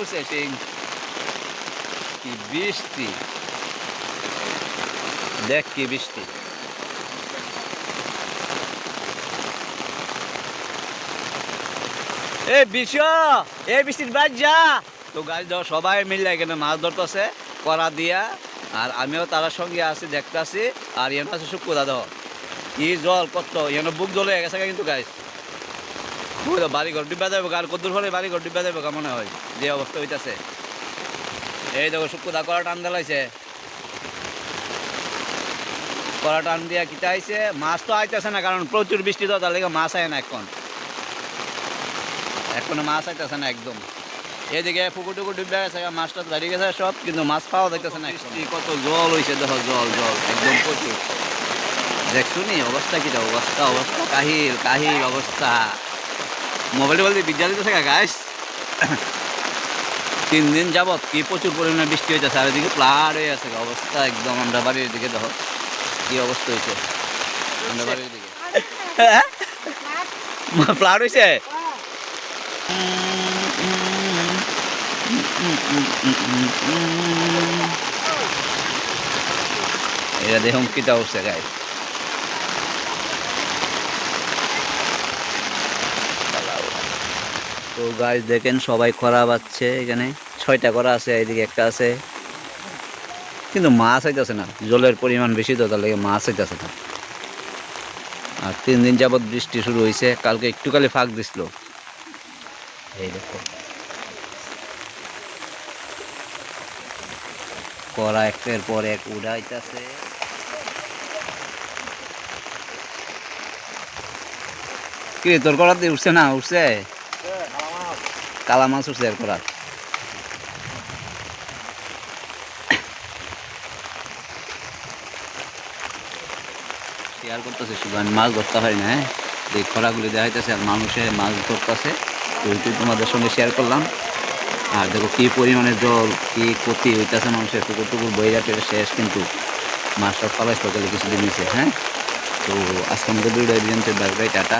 উঠছে শিং কি বৃষ্টি দেখ কি বৃষ্টি এ বিশ্ব এই বৃষ্টির বাদ যা তো গাছ ধর, সবাই মিলে এখানে মাছ ধরতেছে করা দিয়া, আর আমিও তার সঙ্গে আছি, দেখতেছি, আর এখানে আছে শুক্কু দাদা ই জল, কত এখানে বুক জলে গেছে কিন্তু গাছ বাড়ি ঘর ডিব্বা যাবে আর কদ্দুর ফলে বাড়ি ঘর ডিব্বা যাবে মনে হয়? যে অবস্থা হইতাছে। এই দেখো শুক্কু দা করা টান দেলাইছে। করা টান দিয়া কিটা আইছে মাছ তো আইতেছে না কারণ প্রচুর বৃষ্টি তো তার লেগে মাছ আয় না এখন। এখনও মাছ আইতেছে না একদম। এদিকে পুকুর টুকুর ডুবে গেছে মাছটা দাঁড়িয়ে গেছে সব কিন্তু মাছ পাওয়া যাইতেছে না বৃষ্টি কত জল হয়েছে দেখো জল জল একদম প্রচুর। দেখছ নি অবস্থা কিটা অবস্থা অবস্থা কাহিল কাহিল অবস্থা। মোবাইল বলতে বিদ্যা দিতেছে গাছ তিন দিন যাবত কি প্রচুর পরিমাণে বৃষ্টি হয়েছে চারিদিকে প্লাট হয়ে আছে অবস্থা একদম আমরা বাড়ির দিকে দেখো কি অবস্থা হয়েছে। আমরা বাড়ির দিকে। প্লাট হয়েছে? এটা দেখুন কিটা উঠছে গাই তো গাছ দেখেন সবাই খরা পাচ্ছে এখানে। ছয়টা করা আছে, এইদিকে একটা আছে। কিন্তু মাছ হইতেছে না, জলের পরিমাণ বেশি তো, তার লাগে মাছ হইতেছে না। আর তিন দিন যাবৎ বৃষ্টি শুরু হয়েছে কালকে একটু কালে ফাঁক দিছিল। এই দেখো। করা একের পর এক উড়াইতেছে। কি তোর করাতে উঠছে না? উঠছে? কালা মাছ উঠছে করাত শেয়ার করতেছে শুধু, আমি মাছ ধরতে পারি না হ্যাঁ? এই খরাগুলি দেখাইতেছে আর মানুষে মাছ ধরতেছে, তো তোমাদের সঙ্গে শেয়ার করলাম। আর দেখো কী পরিমাণে জল, কী ক্ষতি হইতেছে মানুষের পুকুর টুকুর বইরাটের শেষ, কিন্তু মাছটা ফলাইতে গেলে কিছুদিন হয়েছে হ্যাঁ? তো আজকে আমাদের দুইটা দিন বাই বাই, টাটা।